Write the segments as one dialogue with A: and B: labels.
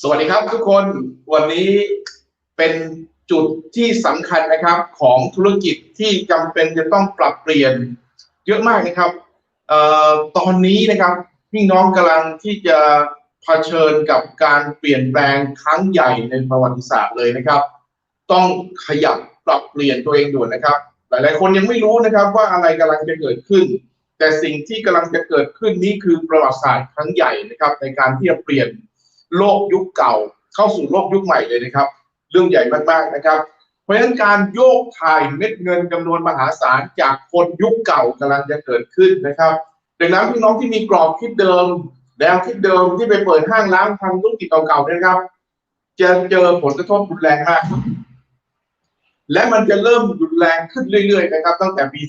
A: สวัสดีครับทุกคนวันนี้เป็นจุดที่สำคัญนะครับของธุรกิจที่จำเป็นจะต้องปรับเปลี่ยนเยอะมากนะครับออตอนนี้นะครับพี่น้องกำลังที่จะเผชิญกับการเปลี่ยนแปลงครั้งใหญ่ในประวัติศาสตร์เลยนะครับ ต้องขยับปรับเปลี่ยนตัวเองด่วนนะครับ หลาย ๆ คนยังไม่รู้นะครับว่าอะไรกำลังจะเกิดขึ้น แต่สิ่งที่กำลังจะเกิดขึ้นนี้คือประวัติศาสตร์ครั้งใหญ่นะครับ ในการที่จะเปลี่ยน โลกยุคเก่า เข้าสู่โลกยุคใหม่เลยนะครับ เรื่องใหญ่มากๆนะครับ เพราะฉะนั้นการโยกถ่ายเม็ดเงินจำนวนมหาศาลจากคนยุคเก่ากำลังจะเกิดขึ้นนะครับดังนั้นพี่น้องที่มีกรอบคิดเดิมแนวคิดเดิมที่ไปเปิดห้างร้านทำธุรกิจเก่าๆนะครับ จะเจอผลกระทบรุนแรงมาก และมันจะเริ่มรุนแรงขึ้นเรื่อยๆนะครับ ตั้งแต่ปี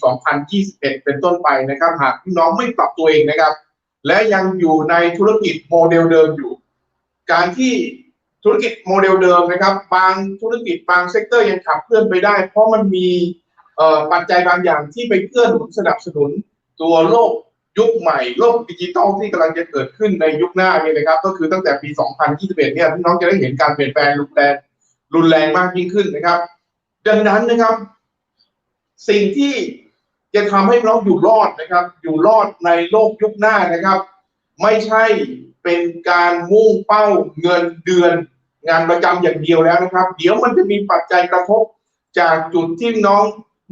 A: 2021 เป็นต้นไปนะครับ หากพี่น้องไม่ปรับตัวเองนะครับ และยังอยู่ในธุรกิจโมเดลเดิมอยู่ การที่ธุรกิจโมเดลเดิมนะครับ บางธุรกิจบางเซกเตอร์ยังขับเคลื่อนไปได้ เพราะมันมีปัจจัยบางอย่างที่ไปเกื้อหนุนสนับสนุนตัวโลกยุคใหม่ โลกดิจิตอลที่กำลังจะเกิดขึ้นในยุคหน้านี่นะครับ ก็คือตั้งแต่ปี 2021 เนี่ยพี่น้องจะได้เห็นการเปลี่ยนแปลงรุนแรงรุนแรงมากยิ่งขึ้นนะครับ ดังนั้นนะครับ สิ่งที่จะทำให้เราอยู่รอดนะครับ อยู่รอดในโลกยุคหน้านะครับ ไม่ใช่ เป็นการมุ่งเป้าเงินเดือน งานประจำอย่างเดียวแล้วนะครับ เดี๋ยวมันจะมีปัจจัยกระทบจากจุดที่น้อง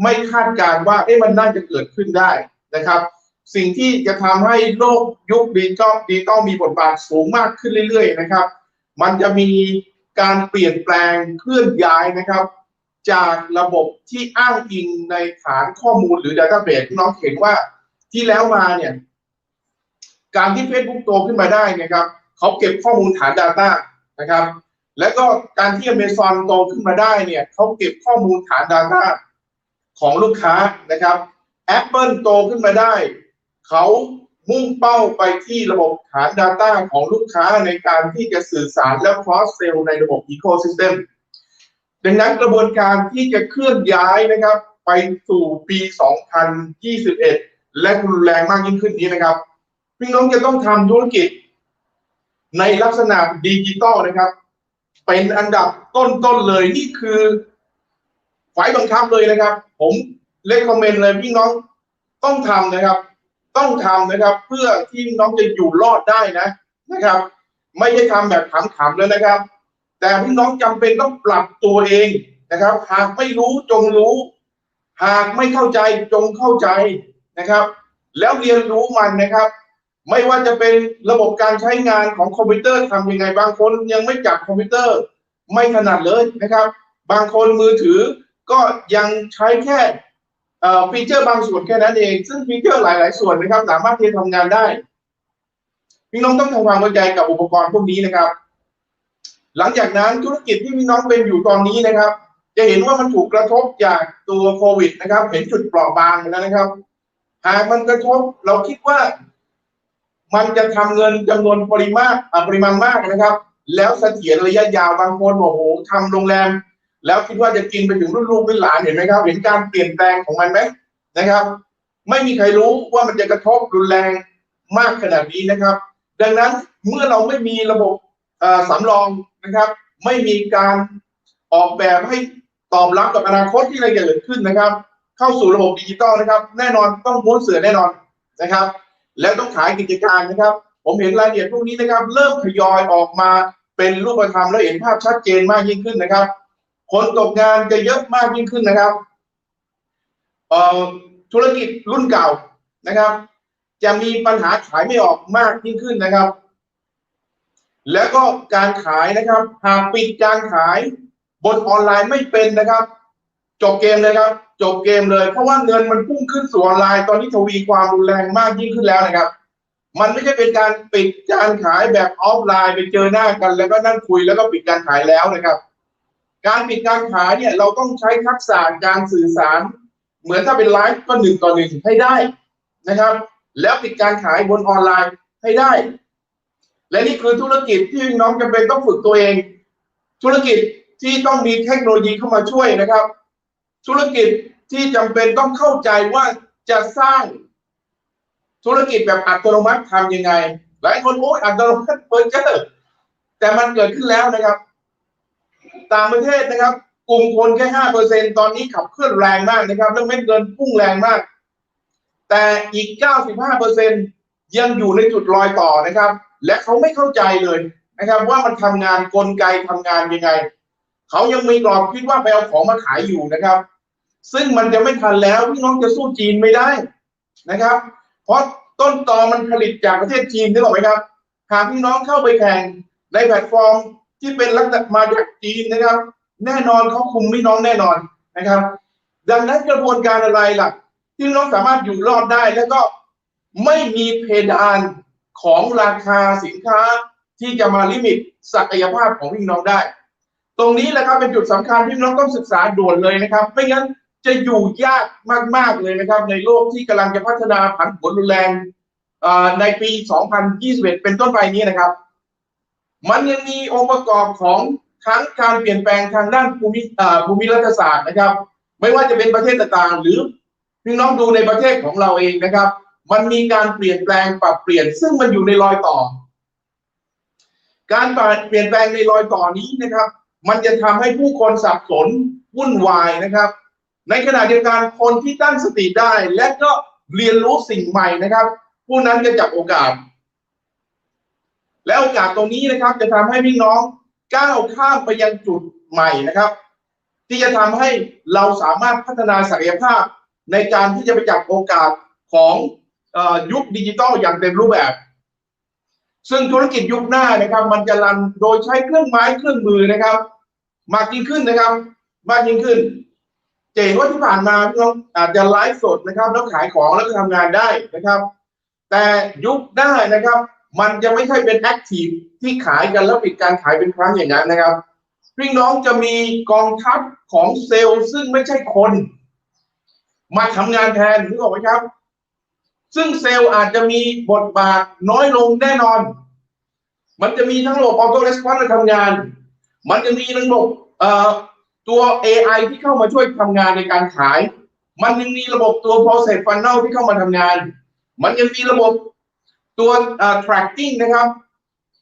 A: ไม่คาดการณ์ว่าเอ๊ะมันน่าจะเกิดขึ้นได้นะครับ สิ่งที่จะทำให้โลกยุคดิจิตอลดิจิตอลมีบทบาทสูงมากขึ้นเรื่อย ๆ นะครับ มันจะมีการเปลี่ยนแปลงเคลื่อนย้ายนะครับ จากระบบที่อ้างอิงในฐานข้อมูลหรือ Database ที่น้องเห็นว่าที่แล้วมาเนี่ย การที่ Facebook โตขึ้นมาได้เนะครับเขาเก็บข้อมูลฐาน Data นะครับ แล้วก็การที่ Amazon โตขึ้นมาได้เนี่ยเขาเก็บข้อมูลฐาน Data ของลูกค้านะครับ Apple โตขึ้นมาได้ เขามุ่งเป้าไปที่ระบบฐาน Data ของลูกค้าในการที่จะสื่อสารและ cross sell ในระบบ ecosystem ดังนั้นกระบวนการที่จะเคลื่อนย้ายนะครับ ไปสู่ปี 2021 และรุนแรงมากยิ่งขึ้นนี้นะครับ พี่น้องจะต้องทำธุรกิจ ในลักษณะดิจิตอลนะครับ เป็นอันดับต้นๆเลยนี่คือฝ่ายบังคับเลยนะครับ ผมเลคคอมเมนต์เลยพี่น้องต้องทำนะครับ ต้องทำนะครับ เพื่อที่น้องจะอยู่รอดได้นะนะครับ ไม่ใช่ทำแบบขำๆเลยนะครับ แต่พี่น้องจำเป็นต้องปรับตัวเองนะครับ หากไม่รู้จงรู้ หากไม่เข้าใจจงเข้าใจนะครับ แล้วเรียนรู้มันนะครับ ไม่ว่าจะเป็นระบบการใช้งานของคอมพิวเตอร์ทำยังไง บางคนยังไม่จับคอมพิวเตอร์ ไม่ถนัดเลยนะครับ บางคนมือถือก็ยังใช้แค่เอ่อฟีเจอร์บางส่วนแค่นั้นเอง ซึ่งฟีเจอร์หลาย ๆ ส่วนนะครับ สามารถที่จะทำงานได้พี่น้องต้องทำความเข้าใจกับอุปกรณ์พวกนี้นะครับ หลังจากนั้นธุรกิจที่พี่น้องเป็นอยู่ตอนนี้นะครับ จะเห็นว่ามันถูกกระทบจากตัวโควิดนะครับ เห็นจุดเปราะบางแล้วนะครับ หากมันกระทบเราคิดว่า มันจะทำเงินจำนวนปริมาณอะปริมาณมากนะครับ แล้วเสถียรระยะยาวบางคนบอกโอ้โหทำโรงแรม แล้วคิดว่าจะกินไปถึงรุ่นลูกรุ่นหลานเห็นไหมครับ เห็นการเปลี่ยนแปลงของมันไหมนะครับ ไม่มีใครรู้ว่ามันจะกระทบรุนแรงมากขนาดนี้นะครับ ดังนั้นเมื่อเราไม่มีระบบเอ่อสำรองนะครับ ไม่มีการออกแบบให้ตอบรับกับอนาคตที่อะไรจะเกิดขึ้นนะครับ เข้าสู่ระบบดิจิตอลนะครับ แน่นอนต้องม้วนเสือแน่นอนนะครับ แล้วต้องขายกิจการนะครับ ผมเห็นรายละเอียดพวกนี้นะครับ เริ่มทยอยออกมาเป็นรูปธรรมและเห็นภาพชัดเจนมากยิ่งขึ้นนะครับ คนตกงานจะเยอะมากยิ่งขึ้นนะครับเอ่อธุรกิจรุ่นเก่านะครับ จะมีปัญหาขายไม่ออกมากยิ่งขึ้นนะครับ แล้วก็การขายนะครับ หากปิดการขายบนออนไลน์ไม่เป็นนะครับ จบเกมเลยครับ จบเกมเลย เพราะว่าเงินมันพุ่งขึ้นสู่ออนไลน์ตอนนี้ทวีความรุนแรงมากยิ่งขึ้นแล้วนะครับ มันไม่ใช่เป็นการปิดการขายแบบออฟไลน์ไปเจอหน้ากัน แล้วก็นั่งคุยแล้วก็ปิดการขายแล้วนะครับ การปิดการขายเนี่ยเราต้องใช้ทักษะการสื่อสาร เหมือนถ้าเป็นไลฟ์ก็หนึ่งต่อหนึ่งให้ได้นะครับ แล้วปิดการขายบนออนไลน์ให้ได้ และนี่คือธุรกิจที่น้องจำเป็นต้องฝึกตัวเอง ธุรกิจที่ต้องมีเทคโนโลยีเข้ามาช่วยนะครับ ธุรกิจที่จำเป็นต้องเข้าใจว่าจะสร้างธุรกิจแบบอัตโนมัติทำยังไง หลายคนโอ้ยอัตโนมัติเปิดเจอร์แต่มันเกิดขึ้นแล้วนะครับ ต่างประเทศนะครับ กลุ่มคนแค่ห้าเปอร์เซ็นตอนนี้ขับเคลื่อนแรงมากนะครับเรื่องเม็ดเงินพุ่งแรงมาก แต่อีกเก้าสิบห้าเปอร์เซ็นยังอยู่ในจุดรอยต่อนะครับ และเขาไม่เข้าใจเลยนะครับ ว่ามันทำงานกลไกทำงานยังไง เขายังมีกรอบคิดว่าไปเอาของมาขายอยู่นะครับ ซึ่งมันจะไม่ทันแล้วพี่น้องจะสู้จีนไม่ได้นะครับ เพราะต้นตอมันผลิตจากประเทศจีนนึกออกไหมครับ หากพี่น้องเข้าไปแข่งในแพลตฟอร์มที่เป็นลักษณะมาจากจีนนะครับ แน่นอนเขาคุมพี่น้องแน่นอนนะครับ ดังนั้นกระบวนการอะไรล่ะ ที่พี่น้องสามารถอยู่รอดได้แล้วก็ไม่มีเพดานของราคาสินค้าที่จะมาลิมิตศักยภาพของพี่น้องได้ ตรงนี้แหละครับเป็นจุดสำคัญที่พี่น้องต้องศึกษาด่วนเลยนะครับ ไม่งั้น จะอยู่ยากมาก ๆ เลยนะครับ ในโลกที่กำลังจะพัฒนาผันผวนรุนแรงในปี 2021 เป็นต้นไปนี้นะครับ มันยังมีองค์ประกอบของทั้งการเปลี่ยนแปลงทางด้านภูมิภูมิรัฐศาสตร์นะครับ ไม่ว่าจะเป็นประเทศต่างๆ หรือพี่น้องดูในประเทศของเราเองนะครับ มันมีการเปลี่ยนแปลงปรับเปลี่ยน ซึ่งมันอยู่ในรอยต่อ การเปลี่ยนแปลงในรอยต่อนี้นะครับ มันจะทำให้ผู้คนสับสนวุ่นวายนะครับ ในขณะเดียวกันคนที่ตั้งสติได้ และก็เรียนรู้สิ่งใหม่นะครับ ผู้นั้นจะจับโอกาส และโอกาสตรงนี้นะครับ จะทำให้พี่น้องก้าวข้ามไปยังจุดใหม่นะครับ ที่จะทำให้เราสามารถพัฒนาศักยภาพ ในการที่จะไปจับโอกาสของออยุคดิจิทัลอย่างเต็มรูปแบบ ซึ่งธุรกิจยุคหน้านะครับ มันจะรันโดยใช้เครื่องไม้เครื่องมือนะครับ มากยิ่งขึ้นนะครับ มากยิ่งขึ้น เจ๋งว่าที่ผ่านมาพี่น้องอาจจะไลฟ์สดนะครับ แล้วขายของแล้วก็ทำงานได้นะครับ แต่ยุคหน้านะครับ มันจะไม่ใช่เป็นแอคทีฟที่ขายกันแล้วปิดการขายเป็นครั้งอย่างนั้นนะครับพี่น้องจะมีกองทัพของเซลล์ซึ่งไม่ใช่คน มาทำงานแทนนึกออกไหมครับ ซึ่งเซลล์อาจจะมีบทบาทน้อยลงแน่นอน มันจะมีทั้งระบบออโต้เรสปอนส์มาทำงาน มันจะมีระบบเอ่อ ตัว AI ที่เข้ามาช่วยทำงานในการขาย มันยังมีระบบตัว process funnel ที่เข้ามาทำงาน มันยังมีระบบตัวเอ่อ tracking นะครับ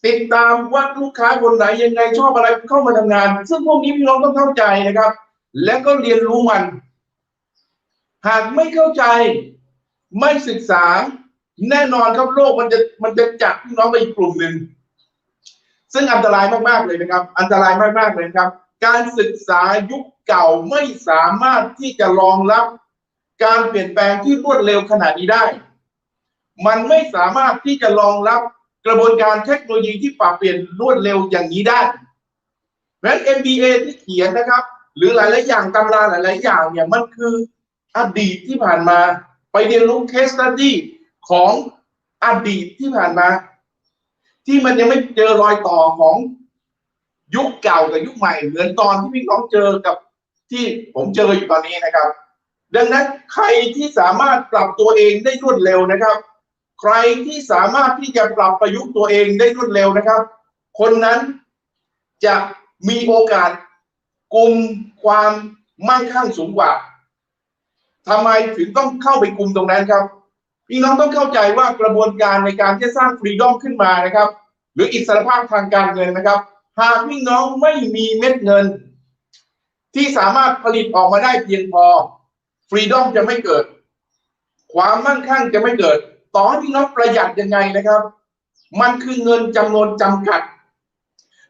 A: ติดตามว่าลูกค้าคนไหนยังไงชอบอะไรเข้ามาทำงาน ซึ่งพวกนี้พี่น้องต้องเข้าใจนะครับ และก็เรียนรู้มัน หากไม่เข้าใจไม่ศึกษาแน่นอนครับโลกมันจะมันจะจับพี่น้องไปอีกกลุ่มหนึ่งซึ่งอันตรายมากๆเลยนะครับ อันตรายมากๆเลยครับ การศึกษายุคเก่าไม่สามารถที่จะรองรับการเปลี่ยนแปลงที่รวดเร็วขนาดนี้ได้ มันไม่สามารถที่จะรองรับกระบวนการเทคโนโลยีที่ปรับเปลี่ยนรวดเร็วอย่างนี้ได้เพราะฉะนั้น MBA ที่เขียนนะครับ หรือหลาย ๆ อย่างตำราหลาย ๆ อย่างเนี่ยมันคืออดีตที่ผ่านมา ไปเรียนรู้ case study ของอดีตที่ผ่านมา ที่มันยังไม่เจอรอยต่อของ ยุคเก่ากับยุคใหม่เหมือนตอนที่พี่น้องเจอกับที่ผมเจออยู่ตอนนี้นะครับ ดังนั้นใครที่สามารถปรับตัวเองได้รวดเร็วนะครับ ใครที่สามารถที่จะปรับประยุกต์ตัวเองได้รวดเร็วนะครับ คนนั้นจะมีโอกาสกลุ่มความมั่งคั่งสูงกว่าทำไมถึงต้องเข้าไปกลุ่มตรงนั้นครับพี่น้องต้องเข้าใจว่ากระบวนการในการที่สร้างฟรีดอมขึ้นมานะครับ หรืออิสรภาพทางการเงินนะครับ หากพี่น้องไม่มีเม็ดเงิน ที่สามารถผลิตออกมาได้เพียงพอฟรีดอมจะไม่เกิด ความมั่งคั่งจะไม่เกิด ต่อให้พี่น้องประหยัดยังไงนะครับ มันคือเงินจำนวนจำกัด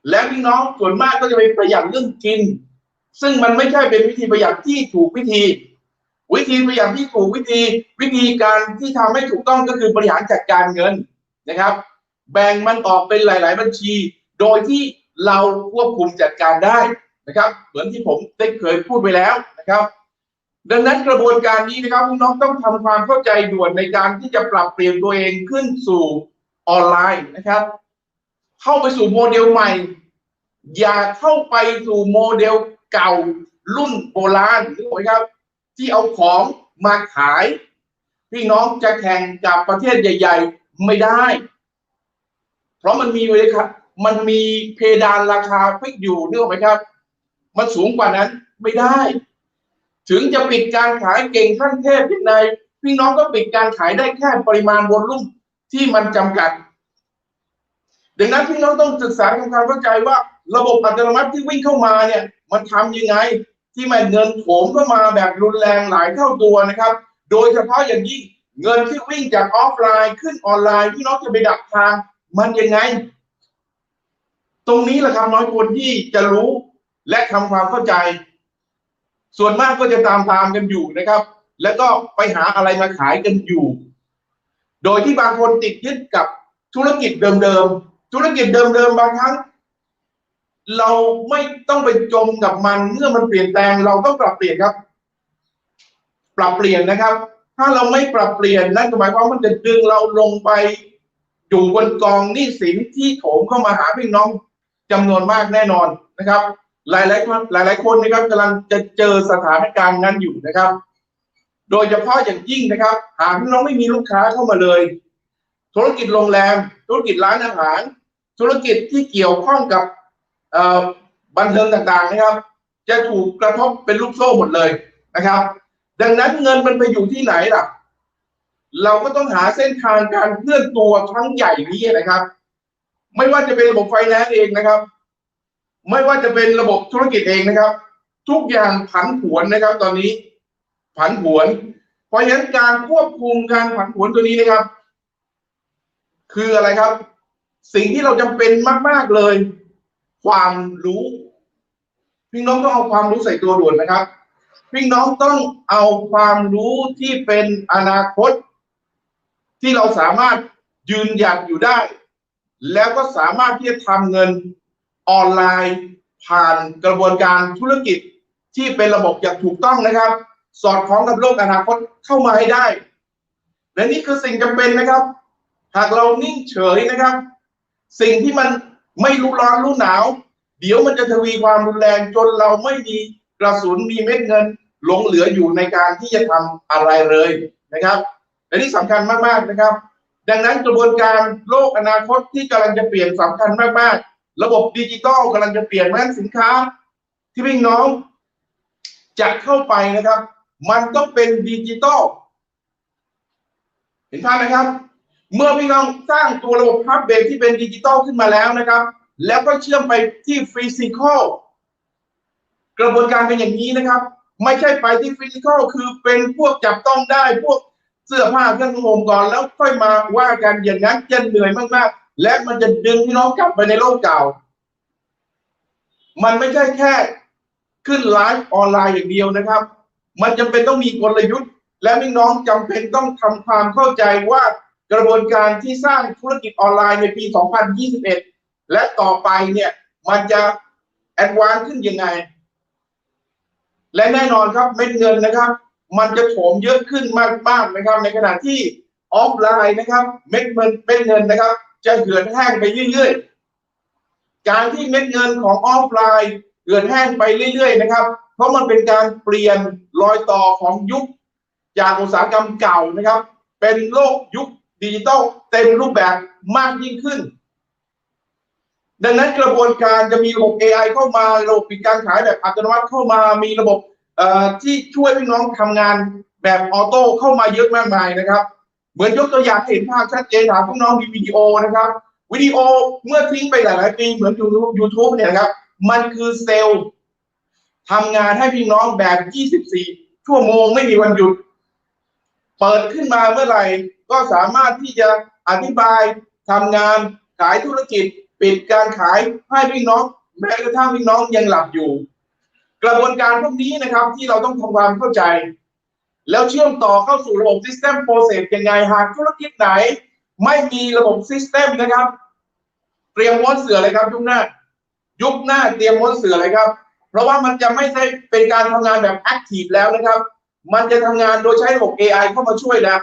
A: และพี่น้องส่วนมากก็จะไปประหยัดเรื่องกิน ซึ่งมันไม่ใช่เป็นวิธีประหยัดที่ถูกวิธี วิธีประหยัดที่ถูกวิธี วิธีการที่ทำให้ถูกต้องก็คือบริหารจัดการเงินนะครับ แบ่งมันออกเป็นหลาย ๆ บัญชี โดยที่ เราควบคุมจัดการได้นะครับ เหมือนที่ผมได้เคยพูดไปแล้วนะครับ ดังนั้นกระบวนการนี้นะครับพี่น้องต้องทำความเข้าใจด่วนในการที่จะปรับเปลี่ยนตัวเองขึ้นสู่ออนไลน์นะครับ เข้าไปสู่โมเดลใหม่ อย่าเข้าไปสู่โมเดลเก่ารุ่นโบราณนึกออกไหมครับ ที่เอาของมาขาย พี่น้องจะแข่งกับประเทศใหญ่ ๆ ไม่ได้ เพราะมันมีเลยครับ มันมีเพดานราคาฟิกอยู่นึกออกไหมครับ มันสูงกว่านั้นไม่ได้ ถึงจะปิดการขายเก่งขั้นเทพยังไงพี่น้องก็ปิดการขายได้แค่ปริมาณวอลลุ่มที่มันจำกัด ดังนั้นพี่น้องต้องศึกษาทำความเข้าใจว่า ระบบอัตโนมัติที่วิ่งเข้ามาเนี่ย มันทำยังไง ที่มันเงินโถมเข้ามาแบบรุนแรงหลายเท่าตัวนะครับ โดยเฉพาะอย่างยิ่งเงินที่วิ่งจากออฟไลน์ขึ้นออนไลน์พี่น้องจะไปดักทางมันยังไง ตรงนี้แหละครับน้อยคนที่จะรู้และทำความเข้าใจ ส่วนมากก็จะตามตามกันอยู่นะครับ แล้วก็ไปหาอะไรมาขายกันอยู่ โดยที่บางคนติดยึดกับธุรกิจเดิมๆธุรกิจเดิมๆบางครั้ง เราไม่ต้องไปจมกับมันเมื่อมันเปลี่ยนแปลงเราต้องปรับเปลี่ยนครับ ปรับเปลี่ยนนะครับ ถ้าเราไม่ปรับเปลี่ยนนั่นหมายความว่ามันจะดึงเราลงไปอยู่บนกองหนี้สินที่โถมเข้ามาหาพี่น้อง จำนวนมากแน่นอนนะครับ หลายๆคนหลายๆคนนะครับกำลังจะเจอสถานการณ์นั้นอยู่นะครับ โดยเฉพาะอย่างยิ่งนะครับ หากพี่น้องไม่มีลูกค้าเข้ามาเลย ธุรกิจโรงแรม ธุรกิจร้านอาหาร ธุรกิจที่เกี่ยวข้องกับบันเทิงต่างๆนะครับ จะถูกกระทบเป็นลูกโซ่หมดเลยนะครับ ดังนั้นเงินมันไปอยู่ที่ไหนล่ะ เราก็ต้องหาเส้นทางการเคลื่อนตัวครั้งใหญ่นี้นะครับ ไม่ว่าจะเป็นระบบไฟแนนซ์เองนะครับ ไม่ว่าจะเป็นระบบธุรกิจเองนะครับ ทุกอย่างผันผวนนะครับ ตอนนี้ ผันผวน เพราะฉะนั้นการควบคุมการผันผวนตัวนี้นะครับ คืออะไรครับ สิ่งที่เราจำเป็นมาก ๆเลย ความรู้พี่น้องต้องเอาความรู้ใส่ตัวด่วนนะครับพี่น้องต้องเอาความรู้ที่เป็นอนาคต ที่เราสามารถยืนหยัดอยู่ได้ แล้วก็สามารถที่จะทำเงินออนไลน์ ผ่านกระบวนการธุรกิจที่เป็นระบบอย่างถูกต้องนะครับ สอดคล้องกับโลกอนาคตเข้ามาให้ได้ และนี่คือสิ่งจำเป็นนะครับ หากเรานิ่งเฉยนะครับ สิ่งที่มันไม่รู้ร้อนรู้หนาว เดี๋ยวมันจะทวีความรุนแรงจนเราไม่มีกระสุนมีเม็ดเงินหลงเหลืออยู่ในการที่จะทำอะไรเลยนะครับและนี่สำคัญมากๆนะครับ ดังนั้นกระบวนการโลกอนาคตที่กำลังจะเปลี่ยนสำคัญมากๆ ระบบดิจิตอลกำลังจะเปลี่ยนแม้สินค้า ที่พี่น้องจะเข้าไปนะครับ มันต้องเป็นดิจิตอลเห็นภาพไหมครับ เมื่อพี่น้องสร้างตัวระบบพับเบรกที่เป็นดิจิตอลขึ้นมาแล้วนะครับ แล้วก็เชื่อมไปที่ฟิสิกอลกระบวนการเป็นอย่างนี้นะครับ ไม่ใช่ไปที่ฟิสิกอลคือเป็นพวกจับต้องได้พวก สื้อผ้าเครื่องนุ่งห่มก่อนแล้วค่อยมาว่ากันอย่างนั้นจะเหนื่อยมากๆ และมันจะดึงพี่น้องกลับไปในโลกเก่า มันไม่ใช่แค่ขึ้นไลฟ์ออนไลน์อย่างเดียวนะครับ มันจำเป็นต้องมีกลยุทธ์ และพี่น้องจำเป็นต้องทำความเข้าใจว่ากระบวนการที่สร้างธุรกิจออนไลน์ในปี 2021 และต่อไปเนี่ยมันจะแอดวานซ์ขึ้นยังไง และแน่นอนครับเม็ดเงินนะครับ มันจะโถมเยอะขึ้นมากๆนะครับ ในขณะที่ออฟไลน์นะครับเม็ดเงินเม็ดเงินนะครับ จะเหือดแห้งไปเรื่อยๆ การที่เม็ดเงินของออฟไลน์เหือดแห้งไปเรื่อยๆนะครับ เพราะมันเป็นการเปลี่ยนรอยต่อของยุค จากอุตสาหกรรมเก่านะครับ เป็นโลกยุคดิจิตอลเต็มรูปแบบมากยิ่งขึ้น ดังนั้นกระบวนการจะมีระบบ AI เข้ามาระบบปิดการขายแบบอัตโนมัติเข้ามามีระบบ ที่ช่วยพี่น้องทำงานแบบออโต้เข้ามาเยอะมากมายนะครับ เหมือนยกตัวอย่างเห็นภาพชัดเจนถามพี่น้องมีวิดีโอนะครับ วิดีโอเมื่อทิ้งไปหลายๆปีเหมือนยูทูบยูทูบเนี่ยครับ มันคือเซลล์ทำงานให้พี่น้องแบบ 24 ชั่วโมงไม่มีวันหยุด เปิดขึ้นมาเมื่อไหร่ ก็สามารถที่จะอธิบายทำงานขายธุรกิจ ปิดการขายให้พี่น้อง แม้กระทั่งพี่น้องยังหลับอยู่ กระบวนการพวกนี้นะครับที่เราต้องทำความเข้าใจ แล้วเชื่อมต่อเข้าสู่ระบบ System Process ยังไงหากธุรกิจไหน ไม่มีระบบ System นะครับ เตรียมม้วนเสือเลยครับยุคหน้า ยุคหน้าเตรียมม้วนเสือเลยครับ เพราะว่ามันจะไม่ใช่เป็นการทำงานแบบ Active แล้วนะครับ มันจะทำงานโดยใช้ระบบ AI เข้ามาช่วยแล้ว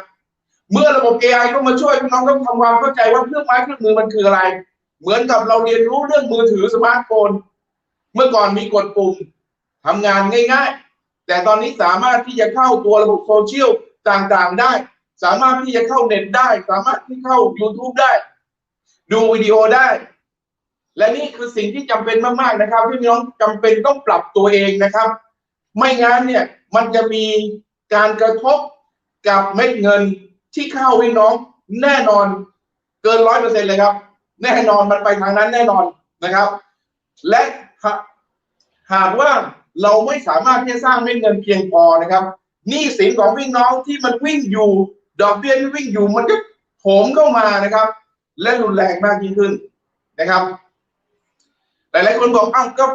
A: เมื่อระบบ AI เข้ามาช่วยน้องต้องทำความเข้าใจว่าเครื่องไม้เครื่องมือมันคืออะไร เหมือนกับเราเรียนรู้เรื่องมือถือสมาร์ทโฟนเมื่อก่อนมีกดปุ่ม ทำงานง่ายๆ แต่ตอนนี้สามารถที่จะเข้าตัวระบบโซเชียลต่างๆได้ สามารถที่จะเข้าเน็ตได้ สามารถที่เข้า YouTube ได้ ดูวิดีโอได้ และนี่คือสิ่งที่จำเป็นมากๆนะครับพี่น้องจำเป็นต้องปรับตัวเองนะครับ ไม่งั้นเนี่ยมันจะมีการกระทบกับเม็ดเงินที่เข้าพี่น้อง แน่นอนเกินร้อยเปอร์เซ็นเลยครับ แน่นอนมันไปทางนั้นแน่นอนนะครับ และหาหากว่า เราไม่สามารถที่จะสร้างเม็ดเงินเพียงพอนะครับหนี้สินของพี่น้องที่มันวิ่งอยู่ ดอกเบี้ยที่วิ่งอยู่มันก็โถมเข้ามานะครับ และรุนแรงมากยิ่งขึ้นนะครับ หลายๆคนบอกอ้าวก็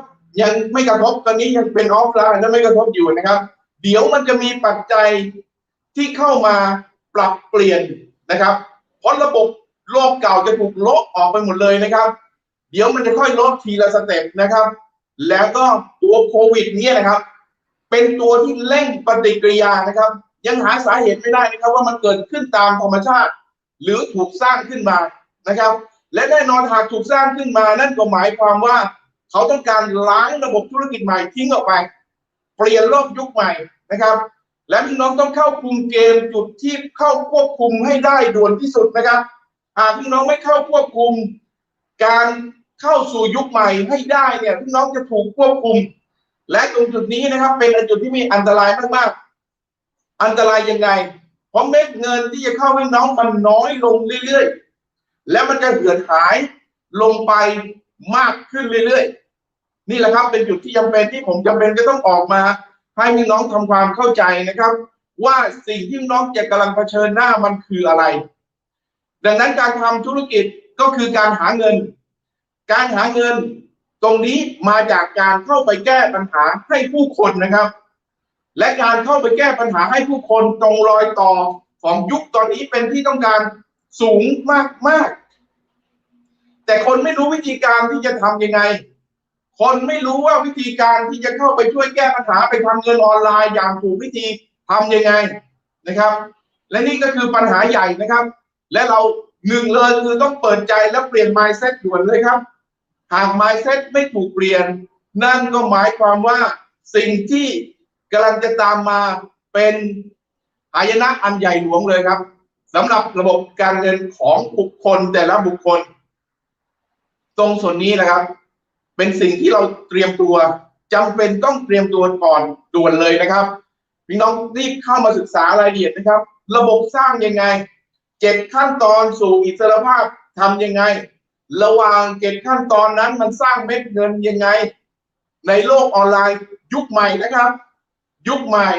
A: ยังไม่กระทบตอนนี้ยังเป็นออฟไลน์และไม่กระทบอยู่นะครับ เดี๋ยวมันจะมีปัจจัยที่เข้ามาปรับเปลี่ยนนะครับเพราะระบบโลกเก่าจะถูกลบออกไปหมดเลยนะครับ เดี๋ยวมันจะค่อยลดทีละสเต็ปนะครับ แล้วก็ตัวโควิดเนี่ยนะครับ เป็นตัวที่เร่งปฏิกิริยานะครับ ยังหาสาเหตุไม่ได้นะครับ ว่ามันเกิดขึ้นตามธรรมชาติ หรือถูกสร้างขึ้นมานะครับ และแน่นอนหากถูกสร้างขึ้นมา นั่นก็หมายความว่า เขาต้องการล้างระบบธุรกิจใหม่ทิ้งออกไป เปลี่ยนโลกยุคใหม่นะครับ และพี่น้องต้องเข้าคุมเกมจุดที่เข้าควบคุมให้ได้ด่วนที่สุดนะครับหากพี่น้องไม่เข้าควบคุมการ เข้าสู่ยุคใหม่ให้ได้เนี่ยพี่น้องจะถูกควบคุม และตรงจุดนี้นะครับ เป็นจุดที่มีอันตรายมากๆ อันตรายยังไง เพราะเม็ดเงินที่จะเข้าให้น้องมันน้อยลงเรื่อยๆ แล้วมันจะเหือดหายลงไปมากขึ้นเรื่อยๆ นี่แหละครับเป็นจุดที่จำเป็นที่ผมจำเป็นจะต้องออกมา ให้พี่น้องทำความเข้าใจนะครับ ว่าสิ่งที่น้องจะกำลังเผชิญหน้ามันคืออะไร ดังนั้นการทำธุรกิจก็คือการหาเงิน การหาเงินตรงนี้มาจากการเข้าไปแก้ปัญหาให้ผู้คนนะครับ และการเข้าไปแก้ปัญหาให้ผู้คนตรงรอยต่อของยุคตอนนี้เป็นที่ต้องการสูงมากมากแต่คนไม่รู้วิธีการที่จะทำยังไง คนไม่รู้ว่าวิธีการที่จะเข้าไปช่วยแก้ปัญหาไปทำเงินออนไลน์อย่างถูกวิธีทำยังไงนะครับ และนี่ก็คือปัญหาใหญ่นะครับ และเราหนึ่งเลยคือต้องเปิดใจและเปลี่ยน mindset ด่วนเลยครับ หาก mindset ไม่ถูกเปลี่ยน นั่นก็หมายความว่าสิ่งที่กำลังจะตามมาเป็นหายนะอันใหญ่หลวงเลยครับสำหรับระบบการเงินของบุคคลแต่ละบุคคล ตรงส่วนนี้นะครับ เป็นสิ่งที่เราเตรียมตัวจำเป็นต้องเตรียมตัวก่อนด่วนเลยนะครับพี่น้องรีบเข้ามาศึกษารายละเอียดนะครับ ระบบสร้างยังไงเจ็ดขั้นตอนสู่อิสรภาพทำยังไง ระหว่างเจ็ดขั้นตอนนั้นมันสร้างเม็ดเงินยังไง ในโลกออนไลน์ยุคใหม่นะครับ ยุคใหม่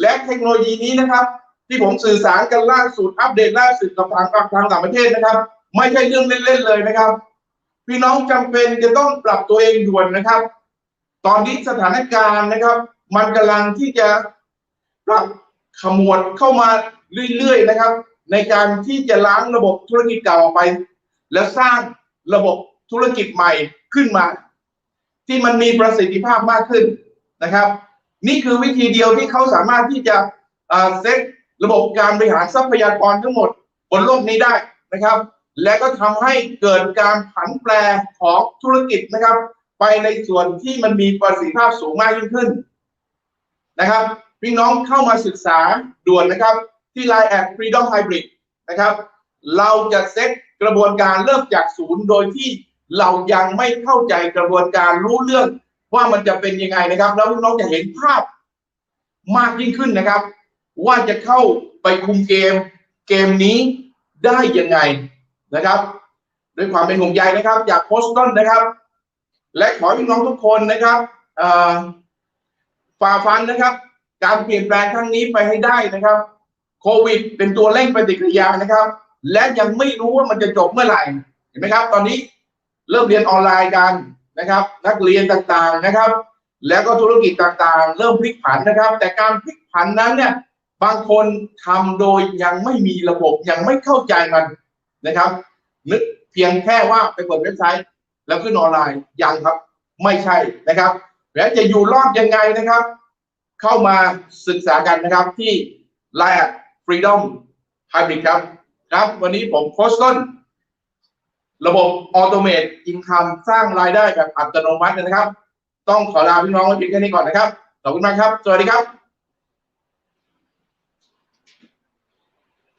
A: และเทคโนโลยีนี้นะครับ ที่ผมสื่อสารกันล่าสุดอัปเดตล่าสุดกับทางทางต่างประเทศนะครับ ไม่ใช่เรื่องเล่นๆเลยนะครับ พี่น้องจำเป็นจะต้องปรับตัวเองด่วนนะครับ ตอนนี้สถานการณ์นะครับ มันกำลังที่จะปรับขมวดเข้ามาเรื่อยๆนะครับ ในการที่จะล้างระบบธุรกิจเก่าออกไป แล้วสร้าง ระบบธุรกิจใหม่ขึ้นมา ที่มันมีประสิทธิภาพมากขึ้นนะครับ นี่คือวิธีเดียวที่เขาสามารถที่จะเซตระบบการบริหารทรัพยากรทั้งหมดบนโลกนี้ได้นะครับ และก็ทำให้เกิดการผันแปรของธุรกิจนะครับ ไปในส่วนที่มันมีประสิทธิภาพสูงมากยิ่งขึ้นนะครับพี่น้องเข้ามาศึกษาด่วนนะครับ ที่ Line แอด Freedom Hybrid นะครับ เราจะเซต กระบวนการเริ่มจากศูนย์โดยที่เรายังไม่เข้าใจกระบวนการรู้เรื่องว่ามันจะเป็นยังไงนะครับ แล้วน้องจะเห็นภาพมากยิ่งขึ้นนะครับ ว่าจะเข้าไปคุมเกม เกมนี้ได้ยังไงนะครับ ด้วยความเป็นห่วงใยนะครับ อยากโพสต์ต้นนะครับ และขอให้พี่น้องทุกคนนะครับฝ่าฟันนะครับ การเปลี่ยนแปลงครั้งนี้ไปให้ได้นะครับ โควิดเป็นตัวเร่งปฏิกิริยานะครับ และยังไม่รู้ว่ามันจะจบเมื่อไหร่เห็นไหมครับ ตอนนี้เริ่มเรียนออนไลน์กันนะครับ นักเรียนต่างๆนะครับ แล้วก็ธุรกิจต่างๆ เริ่มพลิกผันนะครับ แต่การพลิกผันนั้นเนี่ยบางคนทำโดยยังไม่มีระบบยังไม่เข้าใจมันนะครับ นึกเพียงแค่ว่าไปเปิดเว็บไซต์ แล้วขึ้นออนไลน์ยังครับ ไม่ใช่นะครับ แล้วจะอยู่รอดยังไงนะครับ เข้ามาศึกษากันนะครับที่ Line Freedom Hybrid ครับ ครับ วันนี้ผมโค้ชต้น ระบบออโตเมตอินคัมสร้างรายได้แบบอัตโนมัตินะครับ ต้องขอลาพี่น้องไว้เพียงแค่นี้ก่อนนะครับ ขอบคุณมากครับ สวัสดีครับ